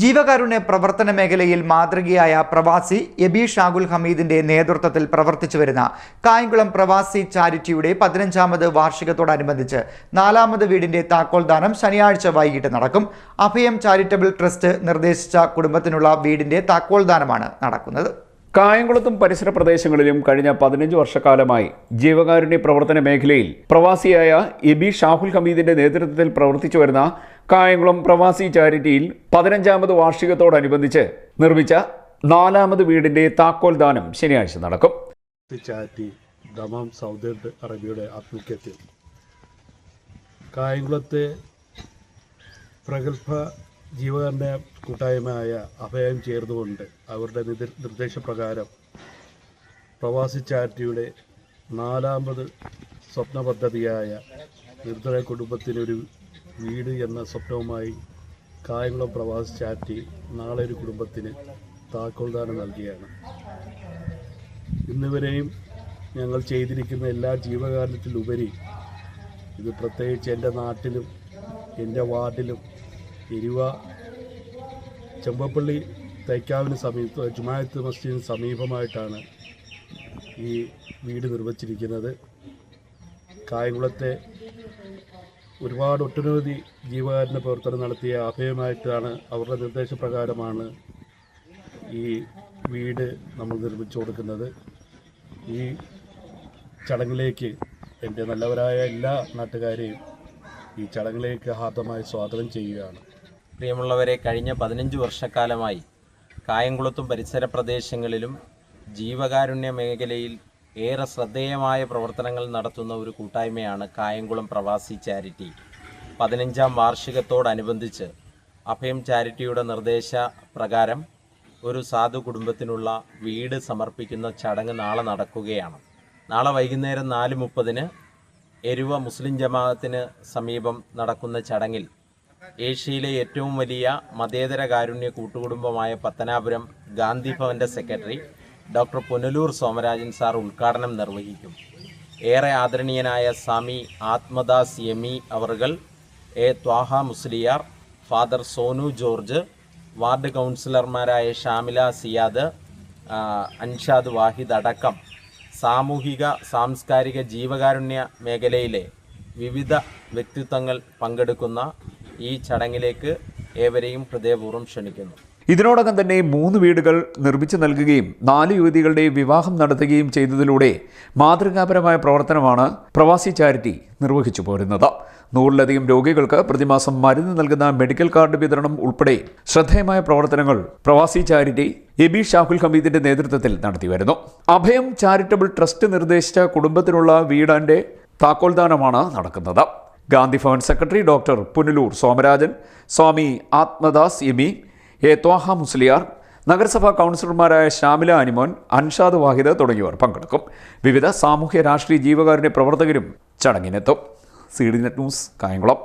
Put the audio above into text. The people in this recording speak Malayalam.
ജീവകാരുണ്യ പ്രവർത്തന മേഖലയിൽ മാതൃകയായ പ്രവാസി എബി ഷാഗുൽ ഹമീദിന്റെ നേതൃത്വത്തിൽ പ്രവർത്തിച്ചു വരുന്ന കായംകുളം പ്രവാസി ചാരിറ്റിയുടെ പതിനഞ്ചാമത് വാർഷികത്തോടനുബന്ധിച്ച് നാലാമത് വീടിന്റെ താക്കോൽദാനം ശനിയാഴ്ച വൈകിട്ട് നടക്കും. അഭയം ചാരിറ്റബിൾ ട്രസ്റ്റ് നിർദ്ദേശിച്ച കുടുംബത്തിനുള്ള വീടിന്റെ താക്കോൽദാനമാണ് നടക്കുന്നത്. കായംകുളത്തും പരിസര പ്രദേശങ്ങളിലും കഴിഞ്ഞ പതിനഞ്ച് വർഷക്കാലമായി ജീവകാരുണ്യ പ്രവർത്തന മേഖലയിൽ പ്രവാസിയായ എബി ഷാഹുൽ ഹമീദിന്റെ നേതൃത്വത്തിൽ പ്രവർത്തിച്ചു വരുന്ന കായംകുളം പ്രവാസി ചാരിറ്റിയിൽ പതിനഞ്ചാമത് വാർഷികത്തോടനുബന്ധിച്ച് നിർമ്മിച്ച നാലാമത് വീടിന്റെ താക്കോൽ ദാനം ശനിയാഴ്ച നടക്കും. ചാരിറ്റി സൗദി അറേബ്യയുടെ ആഭിമുഖ്യത്തിൽ കായംകുളത്തെ പ്രഗത്ഭ ജീവകാരുണ്യ കൂട്ടായ്മയായ അഭയം ചേർന്നുകൊണ്ട് അവരുടെ നിർ നിർദ്ദേശപ്രകാരം പ്രവാസി ചാരിറ്റിയുടെ നാലാമത് സ്വപ്ന പദ്ധതിയായ നിർദ്ധന കുടുംബത്തിനൊരു വീട് എന്ന സ്വപ്നവുമായി കായംകുളം പ്രവാസി ചാരിറ്റി നാളെ ഒരു കുടുംബത്തിന് താക്കോൽദാനം നൽകിയാണ് ഇന്നുവരെയും ഞങ്ങൾ ചെയ്തിരിക്കുന്ന എല്ലാ ജീവകാരുണ്യത്തിലുപരി ഇത് പ്രത്യേകിച്ച് എന്റെ നാട്ടിലും എന്റെ വാർഡിലും എരിവ ചെമ്പപ്പള്ളി തൈക്കാവിന് സമീപത്ത് ജുമായത്ത് മസ്ജിദിന് സമീപമായിട്ടാണ് ഈ വീട് നിർമ്മിച്ചിരിക്കുന്നത്. കായംകുളത്തെ ഒരുപാട് ഒട്ടനവധി ജീവകാരുണ്യ പ്രവർത്തനം നടത്തിയ അഭയമായിട്ടാണ് അവരുടെ നിർദ്ദേശപ്രകാരമാണ് ഈ വീട് നമ്മൾ നിർമ്മിച്ചു കൊടുക്കുന്നത്. ഈ ചടങ്ങിലേക്ക് എന്റെ നല്ലവരായ എല്ലാ നാട്ടുകാരെയും ഈ ചടങ്ങിലേക്ക് ഹാർദമായി സ്വാഗതം ചെയ്യുകയാണ്. പ്രിയമുള്ളവരെ കഴിഞ്ഞ പതിനഞ്ച് വർഷക്കാലമായി കായംകുളത്തും പരിസര പ്രദേശങ്ങളിലും ജീവകാരുണ്യ മേഖലയിൽ ഏറെ ശ്രദ്ധേയമായ പ്രവർത്തനങ്ങൾ നടത്തുന്ന ഒരു കൂട്ടായ്മയാണ് കായംകുളം പ്രവാസി ചാരിറ്റി. പതിനഞ്ചാം വാർഷികത്തോടനുബന്ധിച്ച് അഭയം ചാരിറ്റിയുടെ നിർദ്ദേശ പ്രകാരം ഒരു സാധു കുടുംബത്തിനുള്ള വീട് സമർപ്പിക്കുന്ന ചടങ്ങ് നാളെ നടക്കുകയാണ്. നാളെ വൈകുന്നേരം നാല് മുപ്പതിന് എരുവ മുസ്ലിം ജമാഅത്തിന് സമീപം നടക്കുന്ന ചടങ്ങിൽ ഏഷ്യയിലെ ഏറ്റവും വലിയ മതേതര കാരുണ്യ കൂട്ടുകുടുംബമായ Pathanapuram Gandhi ഭവന്റെ secretary doctor Punalur Somarajan sir ഉദ്ഘാടനം നിർവഹിക്കും. ഏറെ ആദരണീയനായ സ്വാമി ആത്മദാസ് യമി അവർകൾ A Thwaha Musliyar father Sonu George ward കൗൺസിലർമാരായ ഷാമില സിയാദ് അൻഷാദ് വാഹിദ് അടക്കം സാമൂഹിക സാംസ്കാരിക ജീവകാരുണ്യ മേഖലയിലെ വിവിധ വ്യക്തിത്വങ്ങൾ പങ്കെടുക്കുന്ന ഈ ചടങ്ങിലേക്ക് ഏവരെയും ഹൃദയപൂർവം ക്ഷണിക്കുന്നു. ഇതിനോടകം തന്നെ മൂന്ന് വീടുകൾ നിർമ്മിച്ചു നൽകുകയും നാല് യുവതികളുടെ വിവാഹം നടത്തുകയും ചെയ്തതിലൂടെ മാതൃകാപരമായ പ്രവർത്തനമാണ് പ്രവാസി ചാരിറ്റി നിർവഹിച്ചു പോരുന്നത്. നൂറിലധികം രോഗികൾക്ക് പ്രതിമാസം മരുന്ന് നൽകുന്ന മെഡിക്കൽ കാർഡ് വിതരണം ഉൾപ്പെടെ ശ്രദ്ധേയമായ പ്രവർത്തനങ്ങൾ പ്രവാസി ചാരിറ്റി എബി ഷാഹുൽ ഹമീദിന്റെ നേതൃത്വത്തിൽ നടത്തിവരുന്നു. അഭയം ചാരിറ്റബിൾ ട്രസ്റ്റ് നിർദ്ദേശിച്ച കുടുംബത്തിനുള്ള വീടാന്റെ താക്കോൽദാനമാണ് നടക്കുന്നത്. ഗാന്ധി ഭവൻ സെക്രട്ടറി ഡോക്ടർ പുനലൂർ സോമരാജൻ സ്വാമി ആത്മദാസ് യമി എ ത്വാഹ മുസ്ലിയാർ നഗരസഭാ കൗൺസിലർമാരായ ഷാമില അനിമോൻ അൻഷാദ് വാഹിദ് തുടങ്ങിയവർ പങ്കെടുക്കും. വിവിധ സാമൂഹ്യ രാഷ്ട്രീയ ജീവകാരുണ്യ പ്രവർത്തകരും ചടങ്ങിനെത്തും. C D net news Kayamkulam.